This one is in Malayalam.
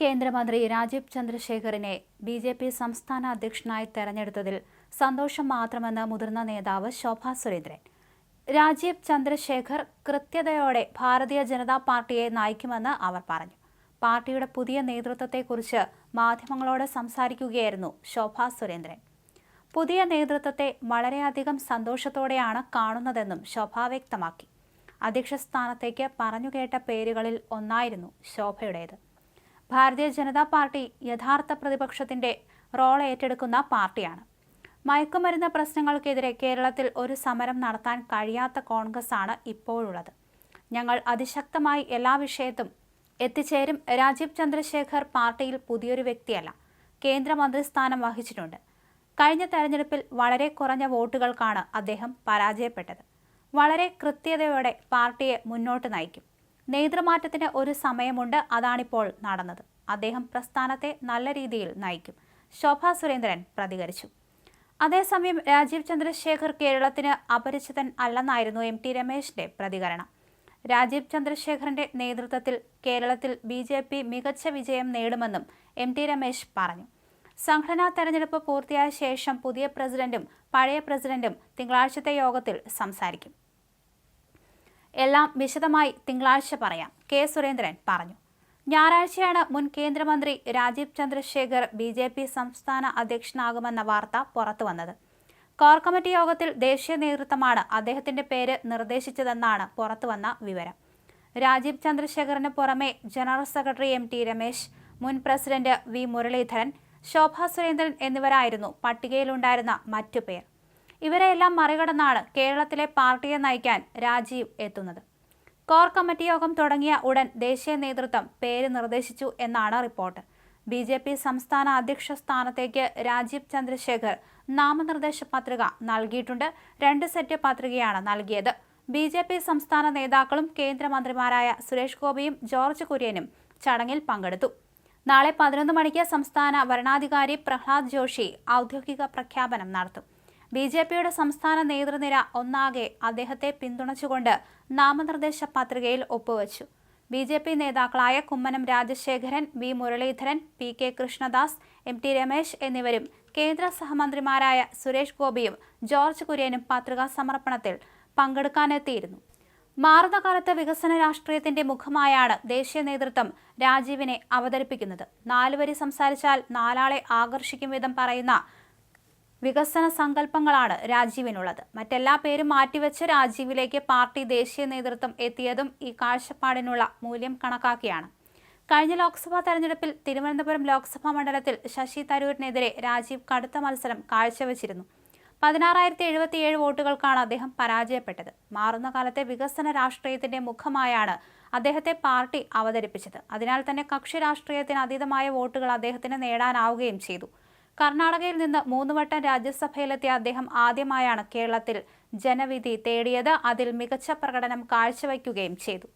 കേന്ദ്രമന്ത്രി രാജീവ് ചന്ദ്രശേഖറിനെ ബി ജെ പി സംസ്ഥാന അധ്യക്ഷനായി തെരഞ്ഞെടുത്തതിൽ സന്തോഷം മാത്രമെന്ന് മുതിർന്ന നേതാവ് ശോഭാ സുരേന്ദ്രൻ. രാജീവ് ചന്ദ്രശേഖർ കൃത്യതയോടെ ഭാരതീയ ജനതാ പാർട്ടിയെ നയിക്കുമെന്ന് അവർ പറഞ്ഞു. പാർട്ടിയുടെ പുതിയ നേതൃത്വത്തെക്കുറിച്ച് മാധ്യമങ്ങളോട് സംസാരിക്കുകയായിരുന്നു ശോഭാ സുരേന്ദ്രൻ. പുതിയ നേതൃത്വത്തെ വളരെയധികം സന്തോഷത്തോടെയാണ് കാണുന്നതെന്നും ശോഭ വ്യക്തമാക്കി. അധ്യക്ഷ സ്ഥാനത്തേക്ക് പറഞ്ഞുകേട്ട പേരുകളിൽ ഒന്നായിരുന്നു ശോഭയുടേത്. ഭാരതീയ ജനതാ പാർട്ടി യഥാർത്ഥ പ്രതിപക്ഷത്തിന്റെ റോൾ ഏറ്റെടുക്കുന്ന പാർട്ടിയാണ്. മയക്കുമരുന്ന് പ്രശ്നങ്ങൾക്കെതിരെ കേരളത്തിൽ ഒരു സമരം നടത്താൻ കഴിയാത്ത കോൺഗ്രസ് ആണ് ഇപ്പോഴുള്ളത്. ഞങ്ങൾ അതിശക്തമായി എല്ലാ വിഷയത്തും എത്തിച്ചേരും. രാജീവ് ചന്ദ്രശേഖർ പാർട്ടിയിൽ പുതിയൊരു വ്യക്തിയല്ല കേന്ദ്രമന്ത്രിസ്ഥാനം വഹിച്ചിട്ടുണ്ട്. കഴിഞ്ഞ തെരഞ്ഞെടുപ്പിൽ വളരെ കുറഞ്ഞ വോട്ടുകൾക്കാണ് അദ്ദേഹം പരാജയപ്പെട്ടത്. വളരെ കൃത്യതയോടെ പാർട്ടിയെ മുന്നോട്ട് നയിക്കും. നേതൃമാറ്റത്തിന് ഒരു സമയമുണ്ട്. അതാണിപ്പോൾ നടന്നത്. അദ്ദേഹം പ്രസ്ഥാനത്തെ നല്ല രീതിയിൽ നയിക്കും. ശോഭാ സുരേന്ദ്രൻ പ്രതികരിച്ചു. അതേസമയം രാജീവ് ചന്ദ്രശേഖർ കേരളത്തിന് അപരിചിതൻ അല്ലെന്നായിരുന്നു എം ടി രമേശിന്റെ പ്രതികരണം. രാജീവ് ചന്ദ്രശേഖറിന്റെ നേതൃത്വത്തിൽ കേരളത്തിൽ ബി ജെ പി മികച്ച വിജയം നേടുമെന്നും എം ടി രമേശ് പറഞ്ഞു. സംഘടനാ തെരഞ്ഞെടുപ്പ് പൂർത്തിയായ ശേഷം പുതിയ പ്രസിഡന്റും പഴയ പ്രസിഡന്റും തിങ്കളാഴ്ചത്തെ യോഗത്തിൽ സംസാരിക്കും. എല്ലാം വിശദമായി തിങ്കളാഴ്ച പറയാം. കെ സുരേന്ദ്രൻ പറഞ്ഞു. ഞായറാഴ്ചയാണ് മുൻ കേന്ദ്രമന്ത്രി Rajeev Chandrasekhar B J P സംസ്ഥാന അധ്യക്ഷനാകുമെന്ന വാർത്ത പുറത്തുവന്നത്. കോർ കമ്മിറ്റി യോഗത്തിൽ ദേശീയ നേതൃത്വമാണ് അദ്ദേഹത്തിന്റെ പേര് നിർദ്ദേശിച്ചതെന്നാണ് പുറത്തുവന്ന വിവരം. രാജീവ് ചന്ദ്രശേഖറിന് പുറമെ general secretary M T Ramesh മുൻ പ്രസിഡന്റ് വി മുരളീധരൻ ശോഭാ സുരേന്ദ്രൻ എന്നിവരായിരുന്നു പട്ടികയിലുണ്ടായിരുന്ന മറ്റു പേർ. ഇവരെയെല്ലാം മറികടന്നാണ് കേരളത്തിലെ പാർട്ടിയെ നയിക്കാൻ രാജീവ് എത്തുന്നത്. കോർ കമ്മിറ്റി യോഗം തുടങ്ങിയ ഉടൻ ദേശീയ നേതൃത്വം പേര് നിർദ്ദേശിച്ചു എന്നാണ് റിപ്പോർട്ട്. ബി ജെ പി സംസ്ഥാന അധ്യക്ഷ സ്ഥാനത്തേക്ക് രാജീവ് ചന്ദ്രശേഖർ നാമനിർദ്ദേശ പത്രിക നൽകിയിട്ടുണ്ട്. രണ്ട് സെറ്റ് പത്രികയാണ് നൽകിയത്. ബി ജെ പി സംസ്ഥാന നേതാക്കളും കേന്ദ്രമന്ത്രിമാരായ സുരേഷ് ഗോപിയും ജോർജ് കുര്യനും ചടങ്ങിൽ പങ്കെടുത്തു. നാളെ പതിനൊന്ന് മണിക്ക് സംസ്ഥാന വരണാധികാരി പ്രഹ്ലാദ് ജോഷി ഔദ്യോഗിക പ്രഖ്യാപനം നടത്തും. ബി ജെ പിയുടെ സംസ്ഥാന നേതൃനിര ഒന്നാകെ അദ്ദേഹത്തെ പിന്തുണച്ചുകൊണ്ട് നാമനിർദ്ദേശ പത്രികയിൽ ഒപ്പുവച്ചു. ബി ജെ പി നേതാക്കളായ Kummanam Rajasekharan V Muraleedharan P K Krishnadas M T Ramesh എന്നിവരും കേന്ദ്ര സഹമന്ത്രിമാരായ സുരേഷ് ഗോപിയും ജോർജ് കുര്യനും പത്രികാ സമർപ്പണത്തിൽ പങ്കെടുക്കാനെത്തിയിരുന്നു. മാറുന്ന കാലത്ത് വികസന രാഷ്ട്രീയത്തിന്റെ മുഖമായാണ് ദേശീയ നേതൃത്വം രാജീവിനെ അവതരിപ്പിക്കുന്നത്. നാലുവരി സംസാരിച്ചാൽ നാലാളെ ആകർഷിക്കും വിധം പറയുന്ന വികസന സങ്കല്പങ്ങളാണ് രാജീവിനുള്ളത്. മറ്റെല്ലാ പേരും മാറ്റിവെച്ച് രാജീവിലേക്ക് പാർട്ടി ദേശീയ നേതൃത്വം എത്തിയതും ഈ കാഴ്ചപ്പാടിനുള്ള മൂല്യം കണക്കാക്കിയാണ്. കഴിഞ്ഞ ലോക്സഭാ തെരഞ്ഞെടുപ്പിൽ തിരുവനന്തപുരം ലോക്സഭാ മണ്ഡലത്തിൽ ശശി തരൂരിനെതിരെ രാജീവ് കടുത്ത മത്സരം കാഴ്ചവെച്ചിരുന്നു. പതിനാറായിരത്തി എഴുപത്തിയേഴ് വോട്ടുകൾക്കാണ് അദ്ദേഹം പരാജയപ്പെട്ടത്. മാറുന്ന കാലത്തെ വികസന രാഷ്ട്രീയത്തിന്റെ മുഖമായാണ് അദ്ദേഹത്തെ പാർട്ടി അവതരിപ്പിച്ചത്. അതിനാൽ തന്നെ കക്ഷി രാഷ്ട്രീയത്തിന് അതീതമായ വോട്ടുകൾ അദ്ദേഹത്തിന് നേടാനാവുകയും ചെയ്തു. കർണാടകയിൽ നിന്ന് മൂന്ന് വട്ടം രാജ്യസഭയിലെത്തിയ അദ്ദേഹം ആദ്യമായാണ് കേരളത്തിൽ ജനവിധി തേടിയത്. അതിൽ മികച്ച പ്രകടനം കാഴ്ചവയ്ക്കുകയും ചെയ്തു.